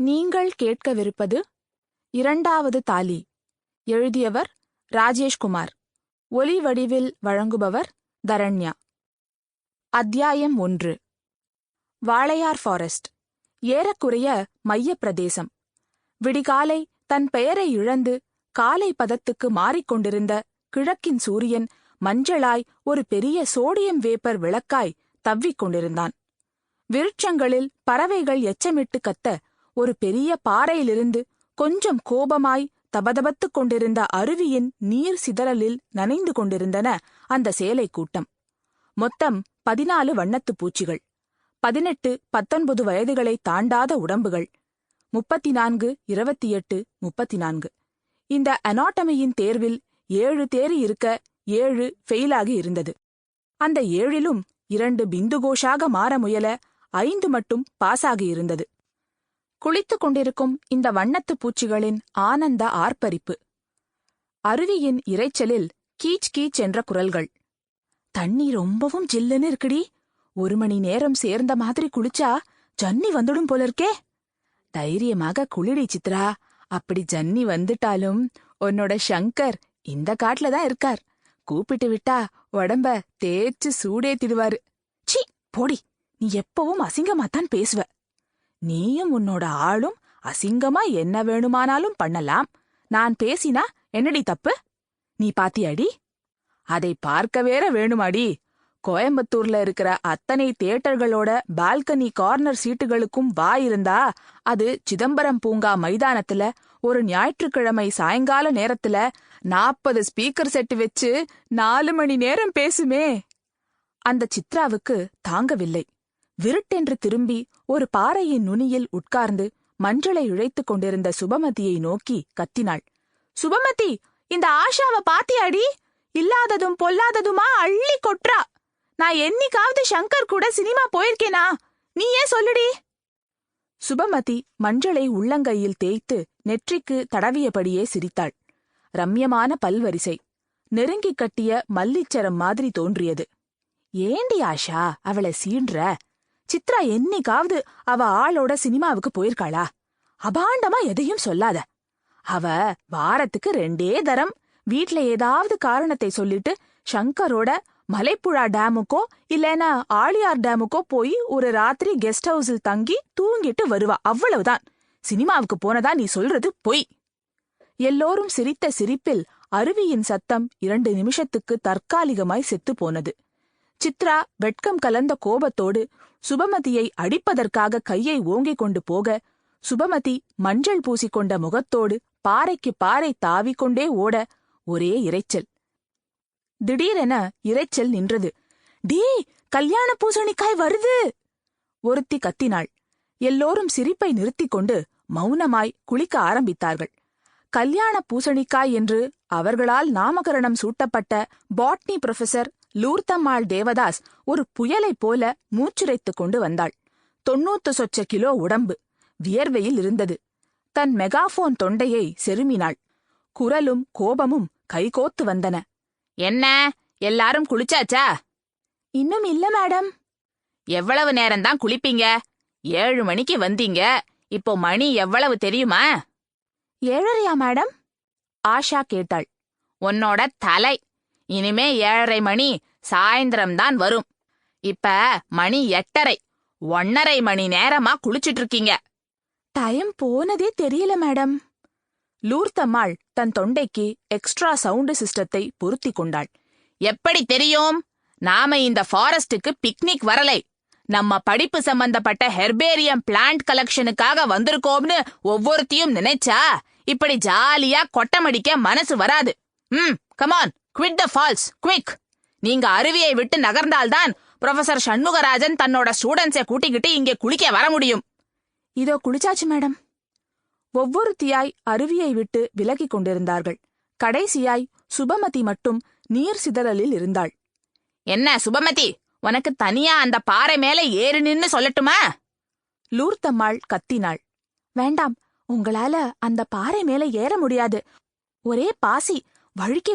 நீங்கள் கேட்கவிருப்பது இரண்டாவது தாலி. எழுதியவர் ராஜேஷ்குமார் ஒலி வடிவில் வழங்குபவர் தரண்யா. அத்தியாயம் ஒன்று. வாளையார் ஃபாரஸ்ட் ஏறக்குறைய மையப் பிரதேசம். விடிகாலை தன் பெயரை இழந்து காலை பதத்துக்கு மாறிக்கொண்டிருந்த கிழக்கின் சூரியன் மஞ்சளாய் ஒரு பெரிய சோடியம் வேப்பர் விளக்காய் தவ்விக் கொண்டிருந்தான். விருட்சங்களில் பறவைகள் எச்சமிட்டு கத்த ஒரு பெரிய பாறையிலிருந்து கொஞ்சம் கோபமாய் தபதபத்துக் கொண்டிருந்த அருவியின் நீர் சிதறலில் நனைந்து கொண்டிருந்தன அந்த சேலை கூட்டம். மொத்தம் பதினாலு வண்ணத்துப் பூச்சிகள் பதினெட்டு பத்தொன்பது வயதுகளை தாண்டாத உடம்புகள் முப்பத்தி நான்கு இருபத்தி எட்டு முப்பத்தி நான்கு இந்த அனாட்டமியின் தேர்வில் ஏழு தேறி இருக்க ஏழு ஃபெயிலாகி இருந்தது. அந்த ஏழிலும் இரண்டு பிந்துகோஷாக மாற முயல ஐந்து மட்டும் பாஸாகி இருந்தது. குளித்துக் கொண்டிருக்கும் இந்த வண்ணத்துப் பூச்சிகளின் ஆனந்த ஆர்ப்பரிப்பு. அருவியின் இரைச்சலில் கீச் கீச் என்ற குரல்கள். தண்ணி ரொம்பவும் ஜில்லுன்னு இருக்குடி. ஒரு மணி நேரம் சேர்ந்த மாதிரி குளிச்சா ஜன்னி வந்துடும் போல இருக்கே தைரியமாக குளிடி சித்ரா. அப்படி ஜன்னி வந்துட்டாலும் உன்னோட ஷங்கர் இந்த காட்டுல தான் இருக்கார். கூப்பிட்டு விட்டா உடம்ப தேய்ச்சு சூடேத்திடுவாரு. சி போடி. நீ எப்பவும் அசிங்கமாத்தான் பேசுவ. நீயும் உன்னோட ஆளும் அசிங்கமா என்ன வேணுமானாலும் பண்ணலாம். நான் பேசினா என்னடி தப்பு? நீ பாத்தியாடி? அதை பார்க்க வேற வேணுமாடி? கோயம்புத்தூர்ல இருக்கிற அத்தனை தியேட்டர்களோட பால்கனி கார்னர் சீட்டுகளுக்கும் வா இருந்தா அது சிதம்பரம் பூங்கா மைதானத்துல ஒரு ஞாயிற்றுக்கிழமை சாயங்கால நேரத்துல நாற்பது ஸ்பீக்கர் செட்டு வச்சு நாலு மணி நேரம் பேசுமே. அந்த சித்ராவுக்கு தாங்கவில்லை. விருட்டென்று திரும்பி ஒரு பாறையின் நுனியில் உட்கார்ந்து மஞ்சளை இழைத்துக் கொண்டிருந்த சுபமதியை நோக்கி கத்தினாள். சுபமதி இந்த ஆஷாவ பாத்தியாடி? இல்லாததும் பொல்லாததுமா அள்ளி கொட்றா நான் என்னைக்காவது சங்கர் கூட சினிமா போயிருக்கேனா? நீ ஏன் சொல்லுடி? சுபமதி மஞ்சளை உள்ளங்கையில் தேய்த்து நெற்றிக்கு தடவியபடியே சிரித்தாள். ரம்யமான பல்வரிசை. நெருங்கிக் கட்டிய மல்லிச்சரம் மாதிரி தோன்றியது. ஏண்டி ஆஷா அவளை சீன்ற சித்ரா என்னைக்காவது அவ ஆளோட சினிமாவுக்கு போயிருக்காளா? அபாண்டமா எதையும் சொல்லாத. அவ வாரத்துக்கு ரெண்டே தரம் வீட்ல ஏதாவது காரணத்தை சொல்லிட்டு ஷங்கரோட மலைப்புழா டேமுக்கோ இல்லைனா ஆழியார் டேமுக்கோ போய் ஒரு ராத்திரி கெஸ்ட் ஹவுஸில் தங்கி தூங்கிட்டு வருவா. அவ்வளவுதான். சினிமாவுக்கு போனதா நீ சொல்றது பொய். எல்லோரும் சிரித்த சிரிப்பில் அருவியின் சத்தம் இரண்டு நிமிஷத்துக்கு தற்காலிகமாய் செத்துப் போனது. சித்ரா வெட்கம் கலந்த கோபத்தோடு சுபமதியை அடிப்பதற்காக கையை ஓங்கிக் கொண்டு போக சுபமதி மஞ்சள் பூசிக்கொண்ட முகத்தோடு பாறைக்கு பாறை தாவிக்கொண்டே ஓட ஒரே இரைச்சல் திடீரென இரைச்சல் நின்றது. டீ கல்யாண பூசணிக்காய் வருது! ஒருத்தி கத்தினாள். எல்லோரும் சிரிப்பை நிறுத்திக் கொண்டு மௌனமாய் குளிக்க ஆரம்பித்தார்கள். கல்யாண பூசணிக்காய் என்று அவர்களால் நாமகரணம் சூட்டப்பட்ட பாட்னி புரொஃபசர் லூர்த்தம்மாள் தேவதாஸ் ஒரு புயலைப் போல மூச்சுரைத்துக் கொண்டு வந்தாள். தொன்னூத்து சொச்ச கிலோ உடம்பு வியர்வையில் இருந்தது. தன் மெகாஃபோன் தொண்டையை செருமினாள். குரலும் கோபமும் கைகோத்து வந்தன. என்ன? எல்லாரும் குளிச்சாச்சா? இன்னும் இல்ல மேடம். எவ்வளவு நேரம்தான் குளிப்பீங்க? ஏழு மணிக்கு வந்தீங்க. இப்போ மணி எவ்வளவு தெரியுமா? ஏழரையா மேடம்? ஆஷா கேட்டாள். உன்னோட தலை இனிமே ஏழரை மணி சாயந்தரம்தான் வரும். இப்ப மணி எட்டரை ஒன்னரை மணி நேரமா குளிச்சிட்டு இருக்கீங்க டைம் போனதே தெரியல மேடம். லூர்த்தம்மாள் தன் தொண்டைக்கு எக்ஸ்ட்ரா சவுண்டு சிஸ்டத்தை பொருத்தி கொண்டாள். எப்படி தெரியும்? நாம இந்த ஃபாரஸ்டுக்கு பிக்னிக் வரலை. நம்ம படிப்பு சம்பந்தப்பட்ட ஹெர்பேரியம் பிளான்ட் கலெக்ஷனுக்காக வந்திருக்கோம்னு ஒவ்வொருத்தையும் நினைச்சா இப்படி ஜாலியா கொட்டமடிக்க மனசு வராது. ம் come on quit the falls quick நீங்க அருவியை விட்டு நகர்ந்தால்தான் ப்ரொஃபசர் சண்முகராஜன் தன்னோட ஸ்டூடெண்ட்ஸை கூட்டிக்கிட்டு இங்கே குளிக்க வர முடியும். இதோ குளிச்சாச்சு மேடம் ஒவ்வொருத்தியாய் அருவியை விட்டு விலகிக் கொண்டிருந்தார்கள். கடைசியாய் சுபமதி மட்டும் நீர் சிதறலில் இருந்தாள். என்ன சுபமதி? உனக்கு தனியா அந்த பாறை மேல ஏறி நின்னு சொல்லட்டுமா? லூர்த்தம்மாள் கத்தினாள். வேண்டாம் உங்களால அந்த பாறை மேல ஏற முடியாது. ஒரே பாசி வழுக்கி